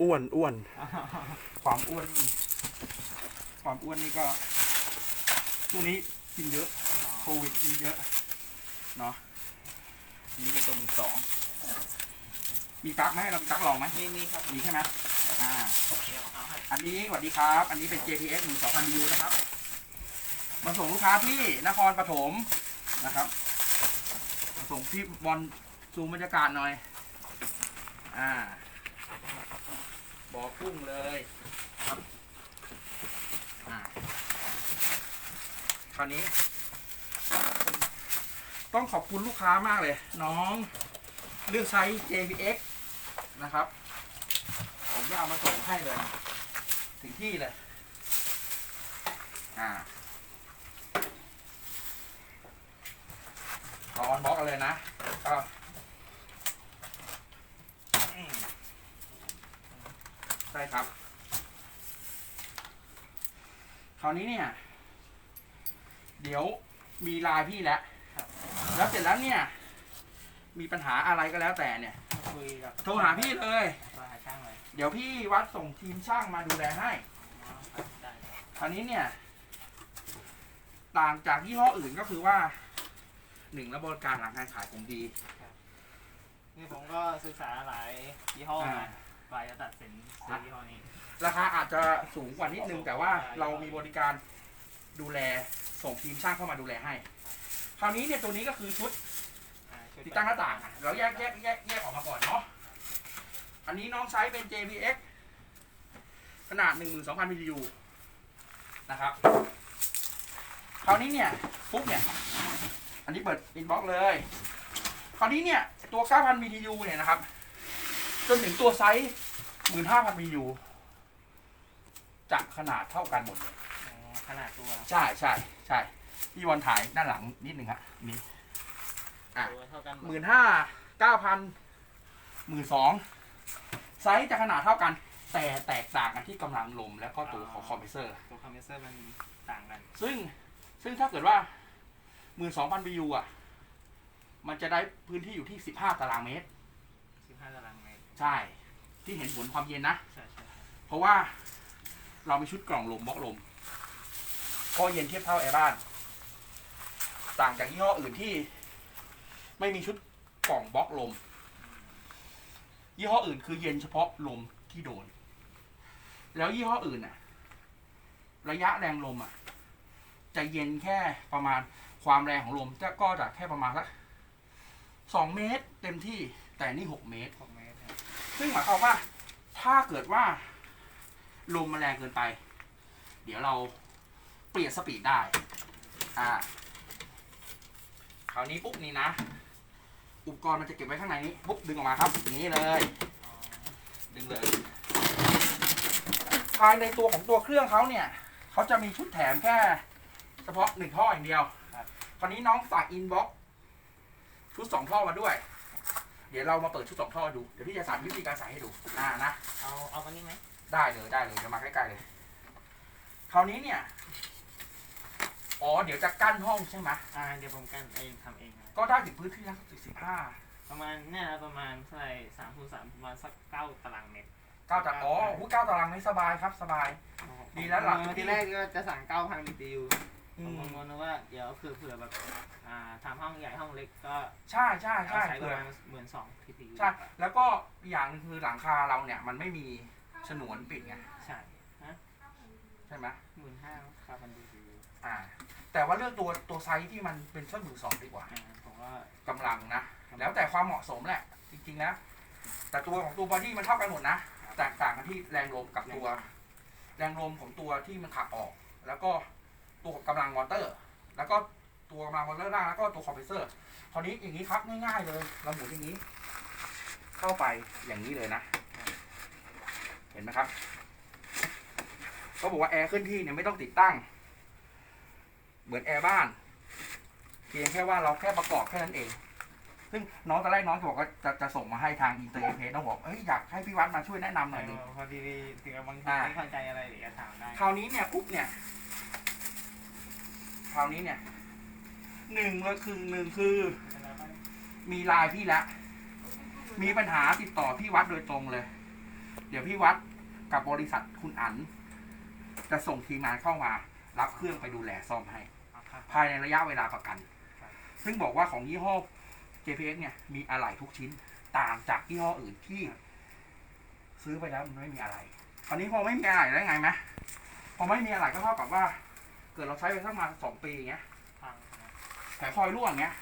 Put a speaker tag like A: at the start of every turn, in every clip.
A: อ้วนอ้วน
B: ความอ้วนนี่ความอ้วนนี่ก็ช่วงนี้กินเยอะโควิดกินเยอะเนาะอันนี้เป็นตัวมือสองมีปลั๊กไหมเรามีปลั๊กลองไหม
C: มีมีครับ
B: มีใช่ไหมอ่า
C: เดี๋ยวเอาให้
B: อันนี้สวัสดีครับ อันนี้เป็น JPX 1 2 0 0 BU นะครับมาส่งลูกค้าที่นครปฐมนะครับมาส่งพี่บอลซูมบรรยากาศหน่อย อ่าบ อกพุ่งเลยครับอ่าคราวนี้ ต้องขอบคุณลูกค้ามากเลย น้อง เลือกใช้ JPX นะครับ ผมจะเอามาส่งให้เลย ถึงที่เลย อ่าอออนบล็อกกันเลยนะก็อืมใช่ครับ คราวนี้เนี่ย เดี๋ยวมีไลายพี่แล้วแล้วเสร็จแล้วเนี่ย มีปัญหาอะไรก็แล้วแต่เนี่ย
C: มาคุยกับ
B: โทรหาพี่เลย
C: โทรหาช่างเลย
B: เดี๋ยวพี่วัดส่งทีมช่างมาดูแลให้
C: อ๋อครับได้ครับ
B: คราวนี้เนี่ย ต่างจากยี่ห้ออื่นก็คือว่าหนึ่งระบบการหลังการขายผมดี
C: นี่ผมก็ศึกษาหลายยี่ห้อ
B: อ่า
C: มา ไปจะตัดสินซื้อยี่ห้อนี้
B: ราคาอาจจะสูงกว่านิดนึง แต่ว่าเรามีบริการดูแลส่งทีมช่างเข้ามาดูแลให้ คราวนี้เนี่ยตัวนี้ก็คือชุดติดตั้งหน้าต่างอะเราแยกแยกแยกแยกออกมาก่อนเนาะอันนี้น้องใช้เป็น JPX ขนาด 12,000 BTU นะครับ คราวนี้เนี่ยฟุกเนี่ย อันนี้เปิดอินบ็อกเลย คราวนี้เนี่ย ตัว 9,000 BTU เนี่ยนะครับ จนถึงตัวไซส์15,000 BTU จะขนาดเท่ากันหมดเลย
C: อ๋อขนาดตัว
B: ใช่ใช่ใช่พี่วอนถ่ายด้านหลังนิดหนึ่งฮะนี่อะ
C: ตัวเท่ากัน
B: หมื่นห้าเก้าพันหมื่นสองไซส์จะขนาดเท่ากัน แต่แตกต่างกันที่กำลังลมแล้วก็ตัวของคอมเพรสเซอร์
C: ตัวคอมเพรสเซอร์มันต่างกัน
B: ซึ่งซึ่งถ้าเกิดว่าหมื่นสองพันบิอะ มันจะได้พื้นที่อยู่ที่สิบห้าตารางเมตร
C: 15ตารางเมตร
B: ใช่ ที่เห็นผลความเย็นนะ
C: ใช่ใช่ใช่
B: เพราะว่าเรามีชุดกล่องลมบล็อกลมก็เย็นเทียบเท่าแอร์บ้าน ต่างจากยี่ห้ออื่นที่ ไม่มีชุดกล่องบล็อกลม ยี่ห้ออื่นคือเย็นเฉพาะลมที่โดน แล้วยี่ห้ออื่นน่ะระยะแรงลมอะจะเย็นแค่ประมาณความแรงของลมจะก็จะแค่ประมาณสักสองเมตร เต็มที่แต่นี่หกเมตร
C: 6เมตรครับ
B: ซึ่งหมายความว่าถ้าเกิดว่าลมมันแรงเกินไป เดี๋ยวเราเปลี่ยนสปีดได้ อ่า คราวนี้ปุ๊บนี่นะ อุปกรณ์มันจะเก็บไว้ข้างในนี้ ปุ๊บดึงออกมาครับอย่างนี้เลย
C: อ๋อ
B: ดึงเลย ภายในตัวของตัวเครื่องเขาเนี่ย เขาจะมีชุดแถมแค่ เฉพาะหนึ่งท่ออย่างเดียว คราวนี้น้องฝากอินบ็อกชุดสองท่อมาด้วย เดี๋ยวเรามาเปิดชุดสองท่อดู เดี๋ยวพี่จะสาธิตวิธีการใส่ให้ดูอ่านะ
C: เอาเอากันนี้ไหม
B: ได้เลยได้เลยจะมาใกล้ๆเลย คราวนี้เนี่ย อ๋อเดี๋ยวจะกั้นห้องใช่ไหม
C: อ่าเดี๋ยวผมกันเองทำเองนะ
B: ก็ได้ถึงพื้นที่ละสิบห้า
C: ประมาณเนี่ยนะประมาณเท่าไหร่สามคูณสามประมาณสักเก้าตารางเมตร
B: เก้าตารางอ๋อหูเก้าตารางไม่สบายครับสบาย ดีแล้วล่ะ
C: เออทีแรกก็จะสั่งเก้าพัน BTU
B: อื
C: ผม
B: ม
C: กังวลนะว่าเดี๋ยวเผื่อเผื่อแบบอ่าทำห้องใหญ่ห้องเล็กก็
B: ใช่ใช่ใช่
C: ใช้ป
B: เผื่
C: ระ
B: อ
C: มาณหมื่นสอง BTU
B: ใช่แล้วก็อีกอย่างหนึงคือหลังคาเราเนี่ยมันไม่มีฉนวนปิดไง
C: ใช่
B: ใช่ไหม
C: หมื่นห้าเก้าพัน BTU
B: อ่า แต่ว่าเลือกตัวตัวไซส์ที่มันเป็นสักมือสองดีกว่า
C: อ่าผมว่า
B: กำลังนะ แล้วแต่ความเหมาะสมแหละจริงๆนะ แต่ตัวของตัวบอดี้มันเท่ากันหมดนะ แตกต่างกันที่แรงลมกับตัว แรงลมของตัวที่มันขับออก แล้วก็ ตัวกำลังมอเตอร์ แล้วก็ตัวกำลังมอเตอร์ล่างแล้วก็ตัวคอมเพรสเซอร์คราวนี้อย่างนี้ครับง่ายๆเลยเราหมุนอย่างนี้ เข้าไปอย่างนี้เลยนะ เห็นไหมครับเขาบอกว่าแอร์เคลื่อนที่เนี่ยไม่ต้องติดตั้ง เหมือนแอร์บ้าน เพียงแค่ว่าเราแค่ประกอบแค่นั้นเอง ซึ่งน้องตอนแรกน้องจะบอกว่าจะจะส่งมาให้ทางอินเตอร์เพจน้องบอกเอ้ยอยากให้พี่วัดมาช่วยแนะนำหน่อยหนึง
C: พอดีถึงกับบางที
B: อ่า
C: ไม่เข้าใจอะไรเดี๋ยวจะถามได้
B: คราวนี้เนี่ยปุ๊บเนี่ย คราวนี้เนี่ยหนึ่งเลยคือหนึ่งคือ มีไลน์พี่แล้วมีปัญหาติดต่อพี่วัดโดยตรงเลย เดี๋ยวพี่วัดกับบริษัทคุณอัน จะส่งทีมงานเข้ามา รับเครื่องไปดูแลซ่อมให้ ภายในระยะเวลาประกัน ซึ่งบอกว่าของยี่ห้อ JPX เนี่ยมีอะไหล่ทุกชิ้นต่างจากยี่ห้ออื่นที่ ซื้อไปแล้วมันไม่มีอะไรคราวนี้พอไม่มีอะไรแล้วไงไหมพอไม่มีอะไรก็เท่ากับว่า กิดเราใช้ไปสักประมาณสองปีอย่างเงี้ย
C: ฟังนะ
B: แผงคอยรั่วอย่างเงี้ย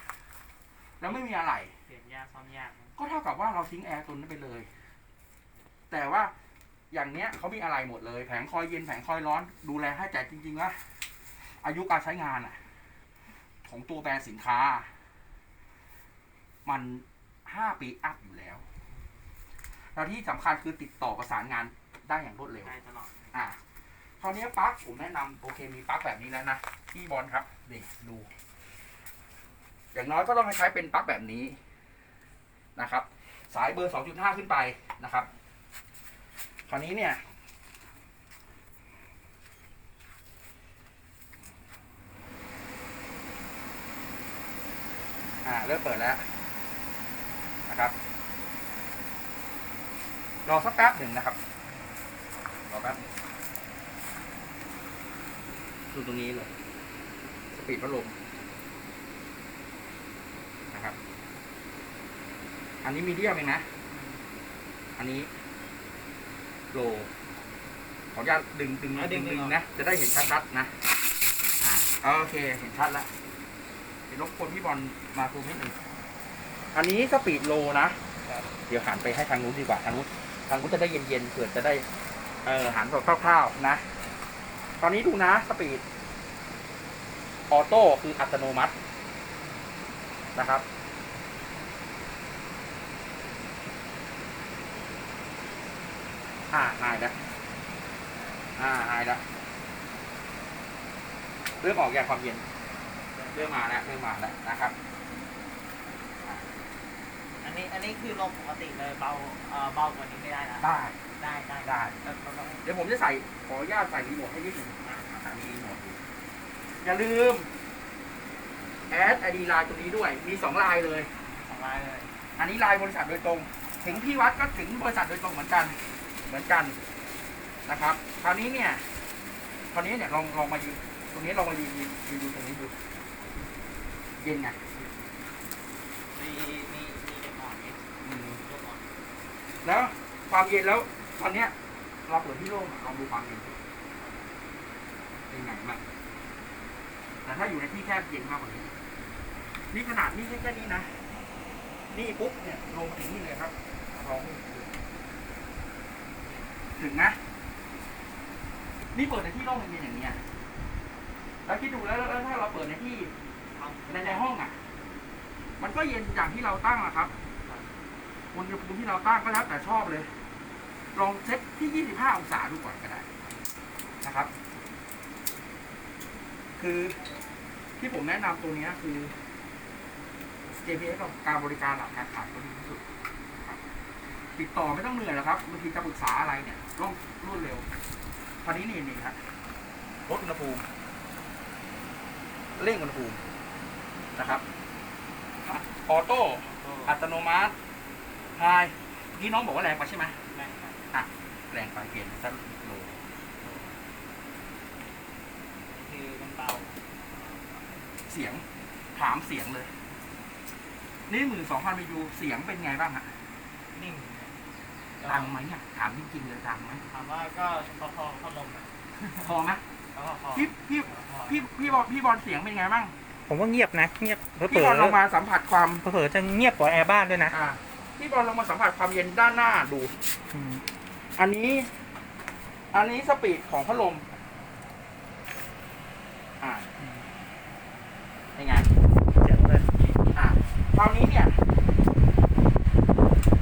B: แล้วไม่มีอะไร
C: เปลี่ยนยากซ่อมยากนะ
B: ก็เท่ากับว่าเราทิ้งแอร์ตัวนั้นไปเลย แต่ว่าอย่างเนี้ยเขามีอะไรหมดเลย แผงคอยเย็นแผงคอยร้อนดูแลให้แต่จริงๆว่าอายุการใช้งานอะของตัวแบรนด์สินค้า มันห้าปีอัพอยู่แล้ว แล้วที่สำคัญคือติดต่อประสานงานได้อย่างรวดเร็ว
C: ได้ตลอด
B: อะค ราวนี้ปลั๊กผมแนะนำโอเคมีปลั๊กแบบนี้แล้วนะที่บอลครับนี่ดู อย่างน้อยก็ต้องใช้เป็นปลั๊กแบบนี้นะครับ สายเบอร์ 2.5 ขึ้นไปนะครับ คราวนี้เนี่ย อ่าเริ่มเปิดแล้วนะครับ รอสักแป๊บหนึ่งนะครับ รอแป๊บหนึ่ง ดูตรงนี้เลย สปีดพัดลมนะครับ อันนี้มีเดียมเองนะ อันนี้โลขออนุญาตดึงดึงดึงดึงนะ จะได้เห็นชัดๆนะอ่าโอเค เห็นชัดแล้วเดี๋ยวรบกวนพี่บอลมาซูมนิดหนึ่งอันนี้สปีดโลนะ เดี๋ยวหันไปให้ทางนู้นดีกว่า ทางนู้น ทางนู้นจะได้เย็นๆเผื่อจะได้ เออหันแบบคร่าวๆนะ ตอนนี้ดูนะสปีดออโต้คืออัตโนมัตินะครับ อ่าหายแล้วอ่าหายแล้วเริ่มออกอย่างความเย็น เริ่มมาแล้วเริ่มมาแล้วนะครับ
C: อันนี้อันนี้คือลมปกติเลยเบาเอ่อเบากว่านี้ไม่ได้นะ
B: ได้
C: ได้ได้
B: ได้
C: แล้วก็ต้อง
B: เดี๋ยวผมจะใส่ขออนุญาตใส่รีโมทให้นิดหนึ่งอ่ามีรีโมทอยู่อย่าลืมแอดไอดีไลน์ตัวนี้ด้วย มีสองไลน์เลย
C: สองลายเลย
B: อันนี้ไลน์บริษัทโดยตรง ถึงที่วัดก็ถึงบริษัทโดยตรงเหมือนกัน เหมือนกันนะครับ คราวนี้เนี่ย คราวนี้เนี่ยลองลองมายืนตรงนี้ลองมายืนยืนยืนดูตรงนี้ดูเย็นไง
C: มีมีมีเด็กอ่อนมี
B: อืม
C: ลูกอ่อน
B: แล้วความเย็นแล้ว ตอนเนี้ยเราเปิดที่โล่งอะลองดูความเย็นเป็นไงบ้างแต่ถ้าอยู่ในที่แคบเย็นมากกว่านี้ นี่ขนาดนี่แค่นี้นะ นี่ปุ๊บเนี่ยลงมาถึงนี่เลยครับลองถึงนะ นี่เปิดในที่โล่งเย็นอย่างเนี้ยแล้วคิดดูแล้วแล้วถ้าเราเปิดในที่ในในห้องอะ มันก็เย็นอย่างที่เราตั้งอะครับอุณหภูมิที่เราตั้งก็แล้วแต่ชอบเลย ลองเซ็ตที่ 25 องศาดูก่อนก็ได้นะครับ คือที่ผมแนะนำตัวเนี้ยคือ JPS กับการบริการหลังการขายก็ดีที่สุดครับติดต่อไม่ต้องเหนื่อยหรอกครับบางทีจะปรึกษาอะไรเนี่ยร่องรวดเร็วคราวนี้นี่นี่ครับลดอุณหภูมิ เร่งอุณหภูมินะครับออโต้
C: ก็
B: อัตโนมัติไฮนี่น้องบอกว่าแรงไปใช่ไหม
C: แรงครับ
B: แรงไปเปลี่ยนสักโล
C: คือมันเบา
B: เสียงถามเสียงเลย นี่หมื่นสองพันมิยูเสียงเป็นไงบ้างฮะ
C: นิ่ง
B: ดังไหมเนี่ยถามจริงๆเลยดังไหม
C: ถามว่าก็พอพอพัดลมอะ
B: พอไหม
C: ก็พอ
B: พี่พี่
C: พอ
B: พี่พี่บอลพี่บอลเสียงเป็นไงบ้าง
A: ผมว่าเงียบนะเงียบเผล
B: พี่
A: อบ
B: อลลองมาสัมผัสความ
A: ๆเผลอๆจะเงียบกว่าแอร์บ้านด้วยนะ
B: อ่าพี่บอลลองมาสัมผัสความเย็นด้านหน้าดู
A: อืม
B: อันนี้ อันนี้สปีดของพัดลม อ่าเป็นไง
A: เจ๋งเลย
B: อะคราวนี้เนี่ย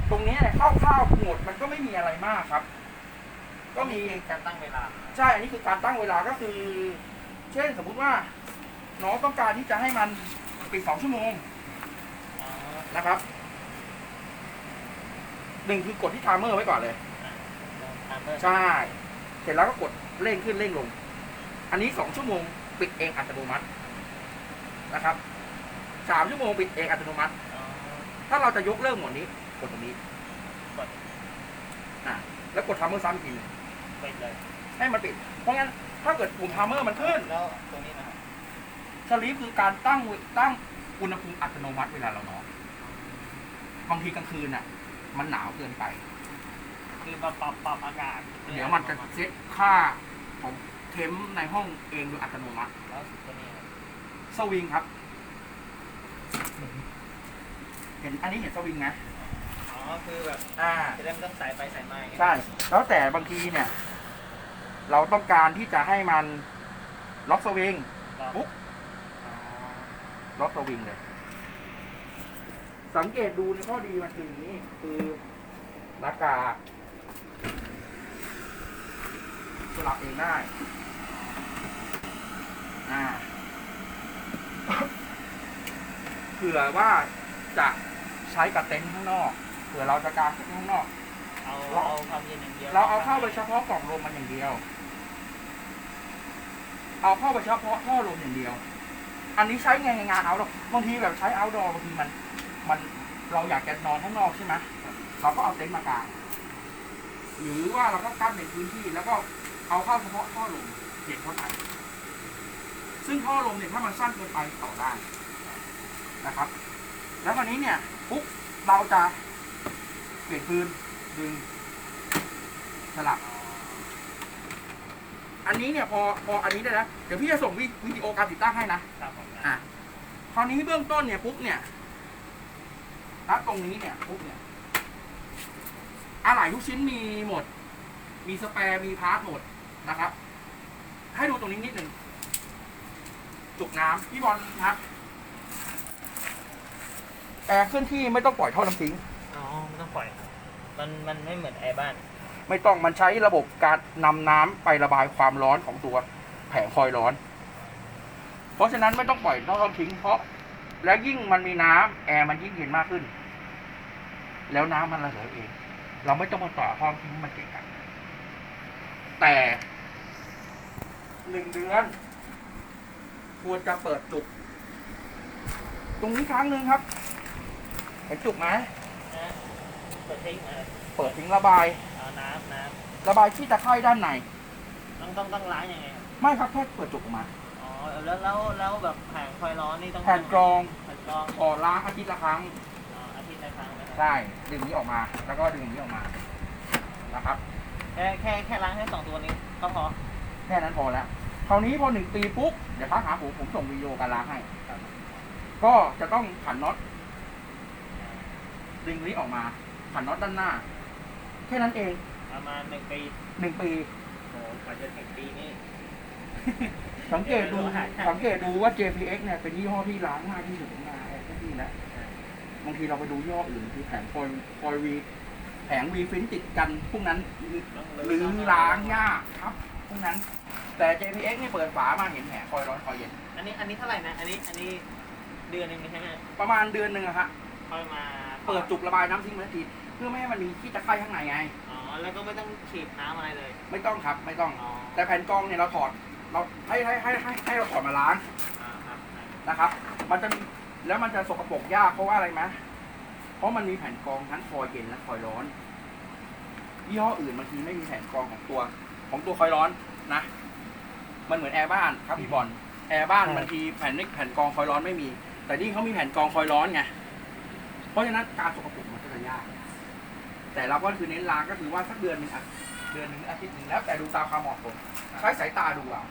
B: ตรงนี้เนี่ยคร่าวๆหมดมันก็ไม่มีอะไรมากครับ ก็มี
C: การตั้งเวลา
B: ใช่ อันนี้คือการตั้งเวลาก็คือ เช่นสมมุติว่า น้องต้องการที่จะให้มันปิดสองชั่วโมง
C: อ๋อ
B: นะครับหนึ่งคือกดที่ไทม์เมอร์ไว้ก่อนเลย
C: ตามเบอร์
B: ใช่ เสร็จแล้วก็กดเร่งขึ้นเร่งลง อันนี้สองชั่วโมงปิดเองอัตโนมัตินะครับสามชั่วโมงปิดเองอัตโนมัติ
C: อ๋อ
B: ถ้าเราจะยกเลิกโหมดนี้ กดตรงนี้
C: กด
B: อะแล้วกดทัมเมอร์ซ้ำอีกทีหนึง
C: ไปเลย
B: ให้มันปิด เพราะงั้นถ้าเกิดปุ่มทัมเมอร์มันขึ้น
C: แล้วตรงนี้นะครับ
B: สลีปคือการตั้งตั้งอุณหภูมิอัตโนมัติเวลาเรานอนบางทีกลางคืนน่ะ มันหนาวเกินไป
C: คือปรับปรับปรับอากาศ
B: เดี๋ยวมันจะเซตค่าของเทมในห้องเองโดยอัตโนมัติ
C: แล้วตัวนี้ครับ
B: สวิงครับ เห็นอันนี้เห็นสวิงนะ
C: อ๋อคือแบบ
B: อ่า
C: จะได้ไม่ต้องใส่ไปใส่มาอย่างเงี้ย
B: ใช่แล้วแต่บางทีเนี่ย เราต้องการที่จะให้มันล็อกสวิง
C: ครับ
B: ปุ๊บ
C: อ๋อ
B: ล็อกสวิงเลย สังเกตดูในข้อดีมันคืออย่างนี้ คือหน้ากาก สลับเองได้ อ่า เผื่อว่าจะใช้กับเต็นท์ข้างนอก เผื่อเราจะกางเต็นท์ข้างนอก
C: เอา
B: เรา
C: เอาความเย็นอย่างเดียว
B: เราเอาเข้าไปเฉพาะกล่องลมมันอย่างเดียว เอาเข้าไปเฉพาะท่อลมอย่างเดียว อันนี้ใช้งานงานเอาดบางทีแบบใช้เอาดอบางทีมัน มันเราอยากจะนอนข้างนอกใช่ไหมเราก็เอาเต็นท์มากางหรือว่าเราก็กั้นเป็นพื้นที่แล้วก็ เอาเข้าเฉพาะท่อลมเด็กเท่านั้นซึ่งท่อลมเนี่ยถ้ามันสั้นเกินไปต่อได้นะครับ แล้วคราวนี้เนี่ยปุ๊บเราจะเปลี่ยนพื้นดึงสลับ อันนี้เนี่ยพอพออันนี้ได้แล้วเดี๋ยวพี่จะส่งวิวิดีโอการติดตั้งให้นะ
C: ครับผม
B: อะคราวนี้เบื้องต้นเนี่ยปุ๊บเนี่ยณตรงนี้เนี่ยปุ๊บเนี่ยอะไหล่ทุกชิ้นมีหมด มีสแปร์มีพาร์ทหมด นะครับ ให้ดูตรงนี้นิดหนึ่งจุกน้ำพี่บอลครับแอร์เคลื่อนที่ไม่ต้องปล่อยท่อน้ำทิ้ง
C: อ๋อไม่ต้องปล่อย มันมันไม่เหมือนแอร์บ้าน
B: ไม่ต้องมันใช้ระบบการนำน้ำไประบายความร้อนของตัวแผงคอยล์ร้อน เพราะฉะนั้นไม่ต้องปล่อยท่อทิ้ง เพราะ และยิ่งมันมีน้ำแอร์มันยิ่งเย็นมากขึ้น แล้วน้ำมันระเหยเอง เราไม่ต้องมาต่อห้องทิ้งมันเกะกะแต่ หนึ่งเดือน ควรจะเปิดจุก ตรงนี้ครั้งหนึ่งครับเห็นจุกไหม
C: นะเปิดทิ้งมา
B: เปิดทิ้งระบาย
C: เอาน้ำน้
B: ระบายที่ตะไคร่ด้านในำ
C: ต้องต้องต้องล้างยังไงครับ
B: ไม่ครับแค่เปิดจุกออกมา
C: อ๋อแล้วแล้วแล้วแบบแผงคอยร้อนนี่ต้อง
B: แผ่นกรอง
C: แผ่นกรอง
B: ก่อล้างอาทิตย์ละครั้ง
C: อ๋ออาทิตย์ละครั้งนะครับ
B: ได้ดึงนี้ออกมา แล้วก็ดึงนี้ออกมานะครับ
C: แค่แค่แค่ล้างแค่สองตัวนี้ก็พอ
B: แค่นั้นพอแล้วคราวนี้พอหนึ่งปีปุ๊บเดี๋ยวพักหาผมผมส่งวิดีโอการล้างให้ก็จะต้องขันน็อตดึงนี้ออกมา ขันน็อตด้านหน้า แค่นั้นเอง
C: ประมาณหนึ่งปี
B: หนึ่งปี
C: โอ้กว่าจะถึงปีนี้
B: สังเกตดูสังเกตดูว่า JPX เนี่ยเป็นยี่ห้อที่ล้างง่ายที่สุดของงานทุกที่แล้วบางทีเราไปดูยี่ห้ออื่นคือแผงฟอยล์ฟอยล์วีแผงวีฟินติดกันพวกนั้นหรือล้างยากครับ พวกนั้น แต่ JPX นี่เปิดฝามาเห็นแผงคอยร้อนคอยเย็น
C: อันนี้อันนี้เท่าไหร่นะ อันนี้อันนี้เดือนหนึงใช่ไหม
B: ประมาณเดือนหนึ่งอะฮะ
C: ค่อยมา
B: เปิดจุกระบายน้ำทิ้งไว้ที เพื่อไม่ให้มันมีขี้ตะไคร่ข้างในไง
C: อ๋อแล้วก็ไม่ต้องฉีดน้ำอะไรเลย
B: ไม่ต้องครับ ไม่ต้อง
C: อ๋อ
B: แต่แผ่นกรองเนี่ยเราถอด เราให้ให้ให้ให้ให้เราถอดมาล้าง
C: อ่าครับ
B: นะครับ มันจะมีแล้วมันจะสกปรกยากเพราะว่าอะไรไหมเพราะมันมีแผ่นกรองทั้งคอยเย็นและคอยร้อน ยี่ห้ออื่นบางทีไม่มีแผ่นกรองของตัว ของตัวคอยร้อนนะ มันเหมือนแอร์บ้านครับพี่บอลแอร์บ้านบางทีแผ่นไม่แผ่นกรองคอยร้อนไม่มี แต่นี่เขามีแผ่นกรองคอยร้อนไงเพราะฉะนั้นการสกปรกมันก็จะยาก แต่เราก็คือเน้นล้างก็คือว่าสักเดือนหนึ่งอะเดือนหนึ่งอาทิตย์หนึ่งแล้วแต่ดูตามความเหมาะสมใช้สายตาดูเอา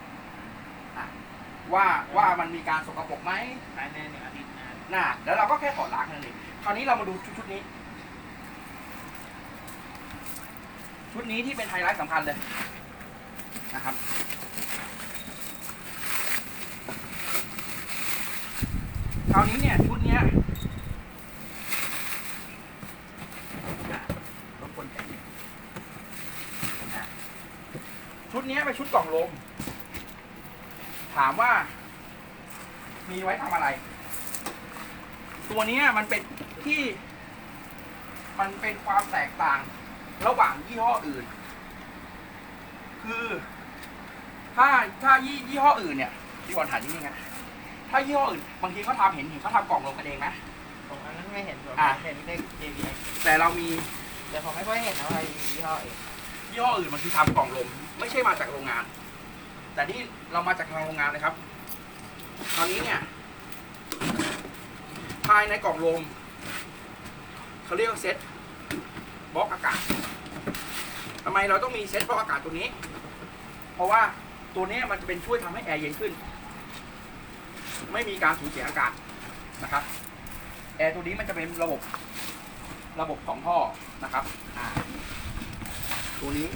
B: อะว่าว่ามันมีการสกปรกไหม
C: ภายในหนึ่งอาทิตย์นะ
B: น่ะแล้วเราก็แค่ถอดล้างแค่นั้นเองคราวนี้เรามาดูชุดชุดนี้ ชุดนี้ที่เป็นไฮไลท์สำคัญเลย นะครับ คราวนี้เนี่ยชุดเนี้ยชุดนี้เป็นชุดกล่องลม ถามว่า มีไว้ทำอะไร ตัวนี้มันเป็นที่ มันเป็นความแตกต่างระหว่างยี่ห้ออื่น คือ ถ้าถ้ายี่ยี่ห้ออื่นเนี่ยพี่บอลถามนิดนึงนะถ้ายี่ห้ออื่นบางทีเขาทำเห็นเห็นเขาทำกล่องลงกันเองนะ
C: ผมอันนั้นไม่เห็นผม
B: อะ
C: เห็นแค่ JBX
B: แต่เรามี
C: แต่ผมไม่ค่อยเห็นอะไรมียี่ห้อเอง
B: ยี่ห้ออื่นบางทีทำกล่องลม ไม่ใช่มาจากโรงงาน แต่นี่เรามาจากทางโรงงานเลยครับคราวนี้เนี่ยภายในกล่องลมเขาเรียกว่าเซ็ตบล็อกอากาศทำไมเราต้องมีเซ็ตบล็อกอากาศตัวนี้ เพราะว่า ตัวนี้มันจะเป็นช่วยทำให้แอร์เย็นขึ้น ไม่มีการสูญเสียอากาศนะครับ แอร์ตัวนี้มันจะเป็นระบบระบบสองท่อนะครับอ่าตัวนี้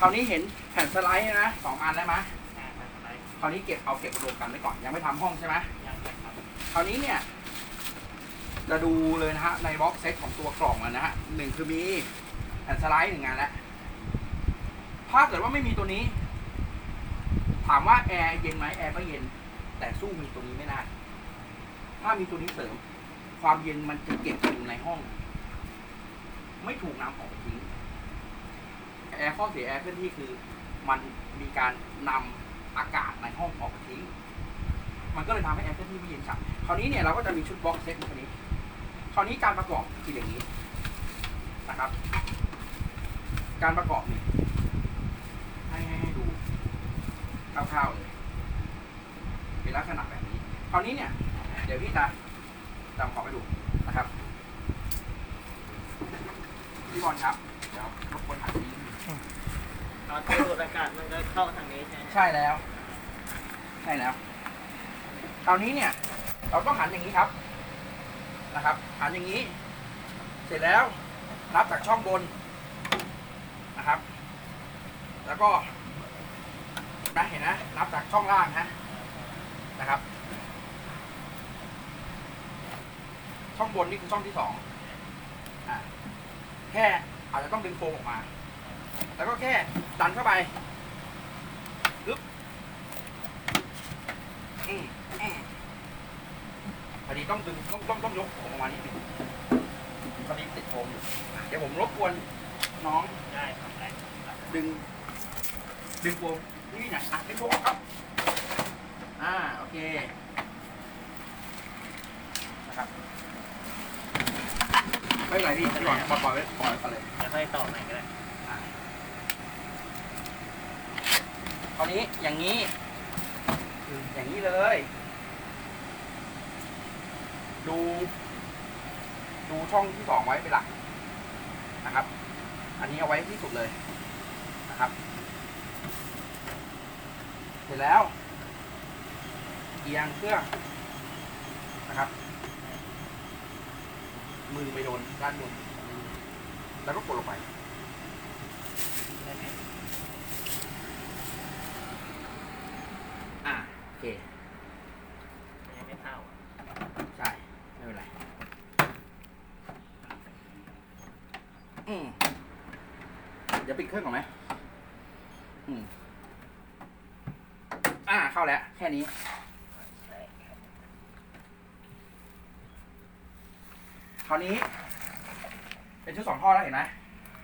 B: คราวนี้เห็นแผ่นสไลด์นะสองอันได้ไหม
C: อ่าครับอะไร
B: คราวนี้เก็บเอาเก็บรวมกันไว้ก่อน ยังไม่ทำห้องใช่ไหม
C: อย่างไรครับ
B: คราวนี้เนี่ยจะดูเลยนะฮะในบ็อกเซตของตัวกล่องอะนะฮะหนึ่งคือมีแผ่นสไลด์หนึ่งงานแล้วถ้าเกิดว่าไม่มีตัวนี้ ถามว่าแอร์เย็นไหมแอร์ก็เย็น แต่สู้มีตัวนี้ไม่ได้ ถ้ามีตัวนี้เสริม ความเย็นมันจะเก็บอยู่ในห้อง ไม่ถูกน้ำออกไปทิ้งแอร์ข้อเสียแอร์เคลื่อนที่คือ มันมีการนำอากาศในห้องออกไปทิ้ง มันก็เลยทำให้แอร์เคลื่อนที่ไม่เย็นฉ่ำคราวนี้เนี่ยเราก็จะมีชุดบ็อกเซตตัวนี้ คราวนี้การประกอบคืออย่างนี้นะครับ การประกอบนี่ให้ให้ให้ดู คร่าวๆเลยเป็นลักษณะแบบนี้คราวนี้เนี่ย เดี๋ยวพี่จะจำขอบไปดูนะครับพี่บอลครับ เดี๋ยวรบกวนถ่ายนี้
C: เอาตัวดูดอากาศมันก็เข้าทางนี้ใช่ไหม
B: ใช่แล้ว ใช่แล้วคราวนี้เนี่ย เราต้องหันอย่างนี้ครับนะครับ หันอย่างนี้ เสร็จแล้วนับจากช่องบนนะครับ แล้วก็ นะเห็นนะนับจากช่องล่างนะนะครับ ช่องบนนี่คือช่องที่สองอะแค่อาจจะต้องดึงโฟมออกมา แล้วก็แค่ดันเข้าไปปึ๊บอืมอืมพอดีต้องดึงต้องต้องต้องยกโฟมออกมานิดนึงพอดีติดโฟมอยู่อะเดี๋ยวผมรบกวนน้อง
C: ได้ครับได้
B: ดึงดึงโฟม นี่หน่อยอะดึงโฟมออกครับอ่าโอเคนะครับไม่เป็นไรพี่ปล่อยปล่อยปล่อยไว้ปล่อยไว้ก่อนเลย
C: เดี๋ยวค่อยต่อใหม่ก็ได้
B: คราวนี้อย่างนี้ อย่างนี้เลย ดู ดูช่องที่สองไว้เป็นหลักนะครับ อันนี้เอาไว้ที่สุดเลยนะครับเส ร็จแล้วเอียงเครื่องนะครับ มือไปโดนด้านบนแล้วก็กดลงไป
C: ได้ไหม
B: อ่าโอเค
C: มันยังไม่เท่า
B: ใช่ ไม่เป็นไร อืมเดี๋ยวปิดเครื่องก่อนไหมอืมอ่า เข้าแล้ว แค่นี้
C: ใช่ครับ
B: คราวนี้ เป็นชุดสองท่อแล้วเห็นไหม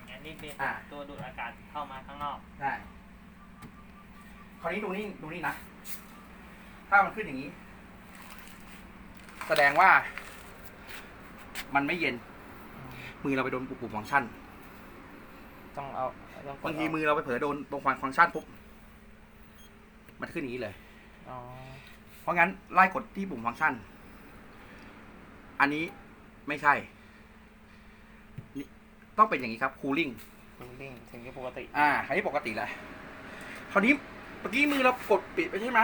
C: งั้นนี่เป็น
B: อ่า
C: ตัวดูดอากาศเข้ามาข้างนอก
B: ได้คราวนี้ดูนี่ดูนี่นะ ถ้ามันขึ้นอย่างนี้ แสดงว่า มันไม่เย็น มือเราไปโดนปุ่มฟังก์ชัน
C: ต้องเอาต้องกด
B: บางทีมือเราไปเผลอโดนตรงฟังก์ชันปุ๊บ มันขึ้นอย่างนี้เลย
C: อ๋อ
B: เพราะงั้นไล่กดที่ปุ่มฟังก์ชัน อันนี้ไม่ใช่นี่ต้องเป็นอย่างนี้ครับ cooling
C: คูลิ่งถึงจะปกติ
B: อ่าอันนี้ปกติแล้วคราวนี้เมื่อกี้มือเรากดปิดไปใช่ไหม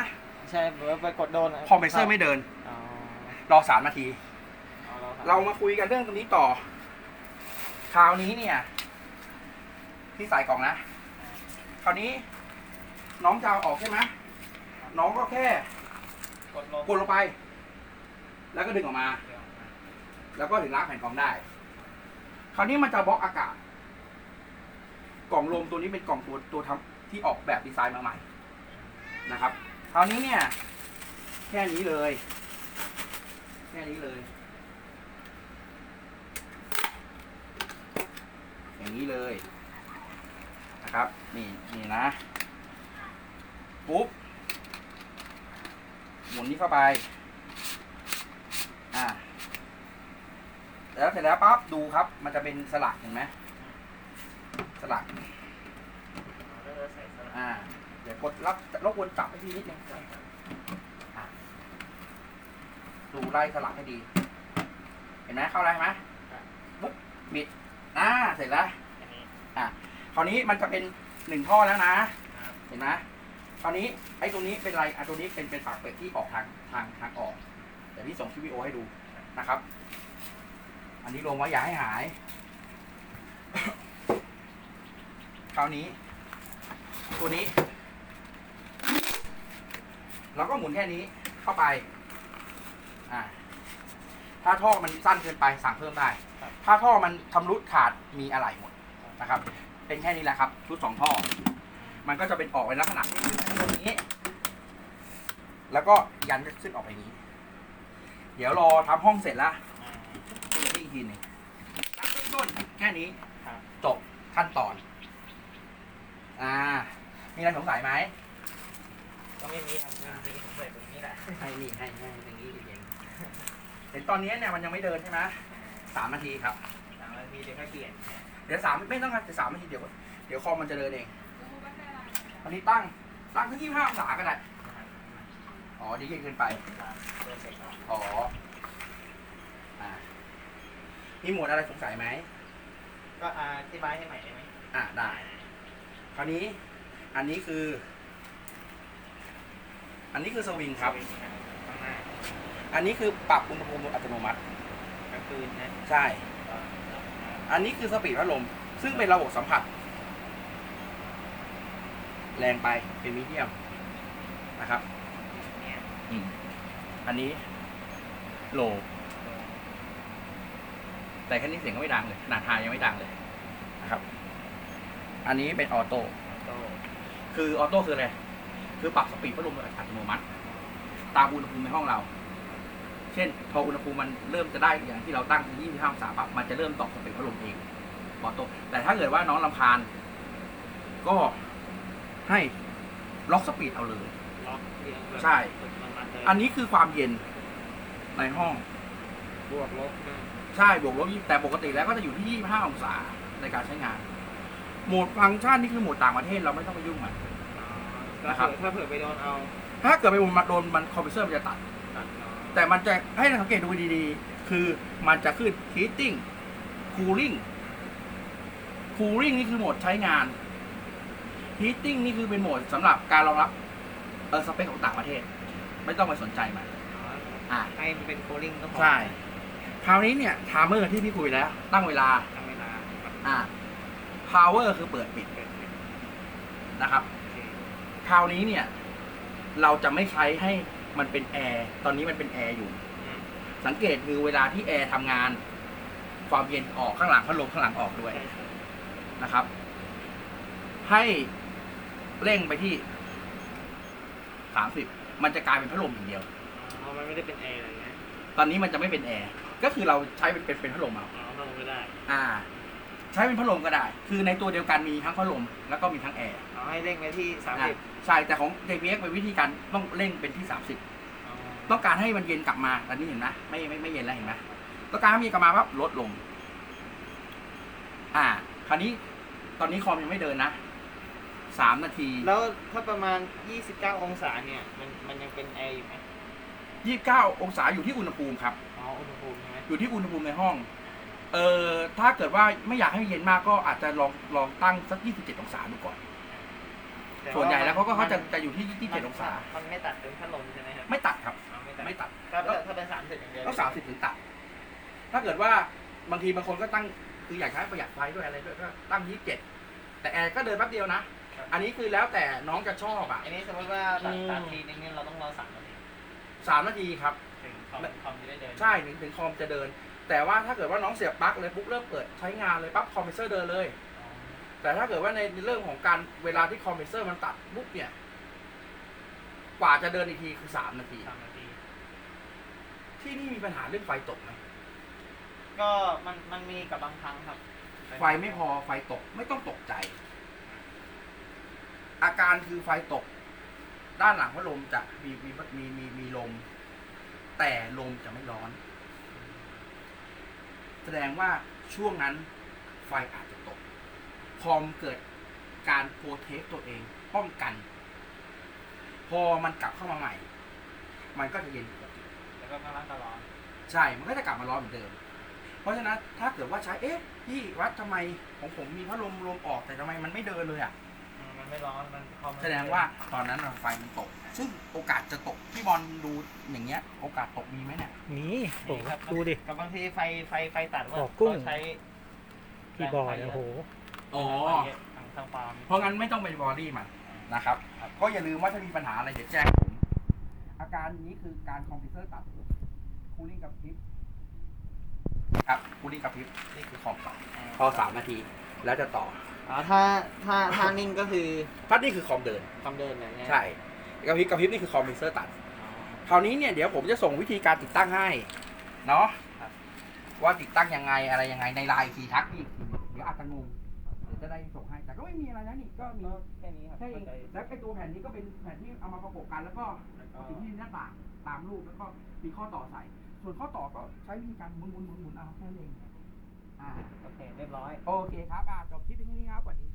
C: ใช่เบอร์ไปกดโดน
B: คอมเพรสเซอร์ไม่เดิน
C: อ๋อ
B: รอสามนาที
C: เอาเรา
B: เรามาคุยกันเรื่องตรงนี้ต่อ คราวนี้เนี่ย ที่ใส่กล่องนะ คราวนี้น้องจะเอาออกใช่ไหม น้องก็แค่
C: กดลง
B: กดลงไป แล้วก็ดึงออกมา
C: เดี๋ยวมา
B: แล้วก็ถึงล้างแผ่นกรองได้ คราวนี้มันจะบล็อกอากาศ กล่องลมตัวนี้เป็นกล่องตัวตัวทำที่ออกแบบดีไซน์มาใหม่นะครับ คราวนี้เนี่ย แค่นี้เลย แค่นี้เลย อย่างนี้เลยนะครับ นี่นี่นะปุ๊บ หมุนนี้เข้าไป อ่า แล้วเสร็จแล้วปั๊บดูครับ มันจะเป็นสลักเห็นไหมสลัก
C: ก็ใส่สลับ
B: อ่า เดี๋ยวกดรับรบกวนจับให้ทีนิดนึงอะดูไล่สลับให้ดี เห็นไหมเข้าไรไหมปุ๊บบิดอ่าเสร็จแล้ว
C: อันนี้
B: คราวนี้มันจะเป็นหนึ่งท่อแล้วนะ
C: ครับ
B: เห็นไหมค ราวนี้ไอ้ตรงนี้เป็นอะไรอะตัวนี้เป็นเป็นปากเป็ดที่ออกทางทางทางออก เดี๋ยวพี่ส่งคลิปวิดีโอให้ดูนะครับ อันนี้ลงไว้อย่าให้หาย คราวนี้ ตัวนี้ เราก็หมุนแค่นี้เข้าไป อ่าถ้าท่อมันสั้นเกินไปสั่งเพิ่มได้ ถ้าท่อมันชำรุดขาดมีอะไรหมดนะครับ เป็นแค่นี้แหละครับ ชุดสองท่อ มันก็จะเป็นออกเป็นลักษณะที่ขึ้นตรงนี้ แล้วก็ยันจะขึ้นออกไปอย่างนี้ เดี๋ยวรอทำห้องเสร็จแล้ว
C: อ่า
B: คุยกับพี่อีกทีหนึ่งนับเริ่มต้นแค่นี้
C: ครับ
B: จบขั้นตอน อ่า มีอะไรสงสัยไหม
C: ก็ไม่มีครับไม่มีผมใส่ตรงนี้แหละ
B: ให้นี่ให้ให้อย่างนี้เองเห็นตอนนี้เนี่ยมันยังไม่เดินใช่ไหมสามนาทีครับ
C: สามนาทีเดี๋ยวค่อยเปลี่ยน
B: เดี๋ยวสามไม่ต้องครับเดี๋ยวสามนาทีเดี๋ยวเดี๋ยวคอมมันจะเดินเอง อันนี้ตั้งตั้งที่ยี่ห้าองศาก็ได้
C: นะครับ
B: อ๋อดีเย็นเกินไป
C: ครับเดินเสร็จแล้ว
B: อ๋ออ่ามีหมวดอะไรสงสัยไหม
C: ก็อธิบายให้ใหม่ได้ไหม
B: อ่าได้ คราวนี้อันนี้คือ อันนี้คือสวิงครับ
C: ข้างหน้า
B: อันนี้คือปรับอุณหภูมิอัตโนมัติ
C: กลางคืนนะ
B: ใช่ อันนี้คือสปีดพัดลม ซึ่งเป็นระบบสัมผัส แรงไปเป็นมีเดียมนะครับ
C: เนี่ย
B: อืมอันนี้โล แต่แค่นี้เสียงก็ไม่ดังเลยขนาดไฮยังไม่ดังเลยนะครับ อันนี้เป็นออโต้
C: โต
B: คือออโต้คืออะไร คือปรับสปีดพัดลมโดยอัตโนมัติ ตามอุณหภูมิในห้องเรา เช่น พออุณหภูมิมันเริ่มจะได้อย่างที่เราตั้งที่25องศาปั๊บมันจะเริ่มตอกสปีดพัดลมเองออโต้แต่ถ้าเกิดว่าน้องลำพาน ก็ ให้ล็อกสปีดเอาเลย
C: ล็อกเรียงแบบ
B: ใช่
C: มันมันเลย
B: อันนี้คือความเย็นในห้อง
C: บวกลบนะ
B: ใช่บวกลบยี่แต่ปกติแล้วก็จะอยู่ที่ 25 องศาในการใช้งาน โหมดฟังก์ชันนี่คือโหมดต่างประเทศเราไม่ต้องไปยุ่งมัน
C: อ๋อก็
B: นะครับ
C: เผื่อถ้าเผื่อไปโดนเอา
B: ถ้าเกิดไปโดนมันคอมเพรสเซอร์มันจะตัด
C: ตัดเนาะ
B: แต่มันจะให้สังเกตดูดีๆ คือมันจะขึ้น heating cooling cooling นี่คือโหมดใช้งาน heating นี่คือเป็นโหมดสำหรับการรองรับเออสเปคของต่างประเทศ ไม่ต้องไปสนใจมัน
C: อ๋อ
B: อ่า
C: ให้มันเป็นโคลิ่งก็พอ
B: ใช่ คราวนี้เนี่ยไทม์เมอร์ที่พี่คุยแล้ว ตั้งเวลา
C: ทำเวลาแบบ
B: อ่า power คือเปิดปิด
C: เปิดปิด
B: นะครับ
C: โอเค
B: คราวนี้เนี่ย เราจะไม่ใช้ให้มันเป็นแอร์ตอนนี้มันเป็นแอร์อยู่
C: อืม
B: สังเกตคือเวลาที่แอร์ทำงาน ความเย็นออกข้างหลังพัดลมข้างหลังออกด้วย
C: ใช่ใช่
B: นะครับ ให้ เร่งไปที่สามสิบมันจะกลายเป็นพัดลมอย่างเดียว
C: อ๋อมันไม่ได้เป็นแอร์อะไรเงี้ย
B: ตอนนี้มันจะไม่เป็นแอร์ก็คือเราใช้เป็นเป็นเป็นพัดลมเอา
C: อ๋อลงไม่ได้
B: อ่า ใช้เป็นพัดลมก็ได้ คือในตัวเดียวกันมีทั้งพัดลมแล้วก็มีทั้งแอร์
C: เอาให้เร่งไปที่สาม
B: อะ
C: สิบ
B: ใช่แต่ของ JPX เป็นวิธีการต้องเร่งเป็นที่สามสิบต้องการให้มันเย็นกลับมาตอนนี้เห็นไหมไม่ไม่ไม่เย็นแล้วเห็นไหมต้องการให้มันเย็นกลับมาปั๊บลดลง อ่า คราวนี้ ตอนนี้คอมยังไม่เดินนะ สามนาที
C: แล้วถ้าประมาณ 29 องศาเนี่ย มันมันยังเป็นแอร์อยู่ไหม
B: ยี่สิบเก้าองศาอยู่ที่อุณหภูมิครับ
C: อ๋อ อุณหภูมิใช่ไหม
B: อยู่ที่อุณหภูมิในห้อง เอ่อ ถ้าเกิดว่าไม่อยากให้เย็นมากก็อาจจะลองลองตั้งสักยี่สิบเจ็ดองศาดูก่อน
C: ต่
B: ส่วนใหญ่แล้วเขาก็เขาจะ
C: มัน
B: จะอยู่ที่ยี่สิบเจ็ดองศา
C: มันไม่ตัดเป็นพัดลมใช่ไหมครับ
B: ไม่ตัดครับ
C: อ๋อไม่ตัด
B: ไม่ตัด
C: ถ้าถ้าถ้าเป็นสามสิบอย่างเดียว
B: ต้องสามสิบถึงตัด ถ้าเกิดว่าบางทีบางคนก็ตั้งคืออยากใช้ประหยัดไฟด้วยอะไรด้วยก็ตั้งยี่สิบเจ็ดแต่แอร์ก็เดินแป๊บเดียวนะ อันนี้คือแล้วแต่น้องจะชอบอะ
C: อันนี้สมมติว่าตัด
B: อืม
C: ตัดทีนึงเนี่ยเราต้องรอสามนาที
B: สามนาทีครับ
C: ถึงคอมคอมจะได้เดิน
B: ใช่ถึงถึงคอมจะเดิน แต่ว่าถ้าเกิดว่าน้องเสียบปลั๊กเลยปุ๊บเริ่มเปิดใช้งานเลยปั๊บคอมเพรสเซอร์เดินเลย
C: อ๋อ
B: แต่ถ้าเกิดว่าในเรื่องของการเวลาที่คอมเพรสเซอร์มันตัดปุ๊บเนี่ย กว่าจะเดินอีกทีคือสามนาที
C: สามนาที
B: ที่นี่มีปัญหาเรื่องไฟตกไหม
C: ก็มันมันมีกับบางครั้งครับ
B: ไฟไม่พอไฟตกไม่ต้องตกใจ อาการคือไฟตก ด้านหลังพัดลมจะมีมีมีมีมีลม แต่ลมจะไม่ร้อน แสดงว่าช่วงนั้นไฟอาจจะตกคอมเกิดการโปรเทคตัวเองป้องกัน พอมันกลับเข้ามาใหม่ มันก็จะเย็นปกติ
C: แล้วก็กำลังตลอด
B: ใช่ มันก็จะกลับมาร้อนเหมือนเดิม เพราะฉะนั้นถ้าเกิดว่าใช้ เอ๊ะ พี่วัดทำไมของผมมีพัดลมลมออกแต่ทำไมมันไม่เดินเลยอะ
C: อื มมันไม่ร้อนมันพอมัน
B: แสดงว่าตอนนั้นไฟมันตก ซึ่งโอกาสจะตกพี่บอลดูอย่างเงี้ย โอกาสตกมีไหมเนี่ย
A: นี่โอ้
C: นี่ครับ
A: ดูดิ
C: กับบางทีไฟไฟไฟตัดว่า
A: ออกกุ้ง
C: เขาใช้
A: ที่บอร์ดเนี่ยโอ้โห
B: อ๋อ
C: ไฟเยอะทางทางฟาร์ม
B: เพราะงั้นไม่ต้องไปบอดี้มันนะครับ
C: ครับ
B: ก็อย่าลืมว่าถ้ามีปัญหาอะไรเดี๋ยวแจ้งผม อาการนี้คือการคอมพิวเตอร์ตัดคูลิ่งกับพริบครับคูลิ่งกับพริบนี่คือคอมต่อพอสามนาทีแล้วจะต่อ
C: อ๋อถ้าถ้าถ้านิ่งก็คือ
B: ถ้านี่คือคอมเดิน
C: คำเดินแบบเนี้ย
B: ใช่กระพริบกระพริบนี่คือคอมพิวเตอร์ตัด
C: อ๋อ
B: คราวนี้เนี่ยเดี๋ยวผมจะส่งวิธีการติดตั้งให้ เนาะ
C: ครับ
B: ว่าติดตั้งยังไงอะไรยังไงในไลน์ทีทักนี่เดี๋ยวอาจจะงงเดี๋ยวจะได้ส่งให้แต่ก็ไม่มีอะไรนะนี่ก็มี
C: ก็แค่นี้ครับ
B: ใช่
C: เข้าใจ
B: แล้วไอ้ตัวแผ่นนี้ก็เป็นแผ่นที่เอามาประกบกันแล้วก็
C: แล้วก็
B: ติดที่หน้าต่างตามรูปแล้วก็มีข้อต่อใส่ ส่วนข้อต่อก็ใช้วิธีการหมุนหมุนหมุนหมุนเอาแค่นั้นเอง
C: โอเคเรียบร้อย
B: โอเคครับจบคลิธีนี้ครับสวัสดีค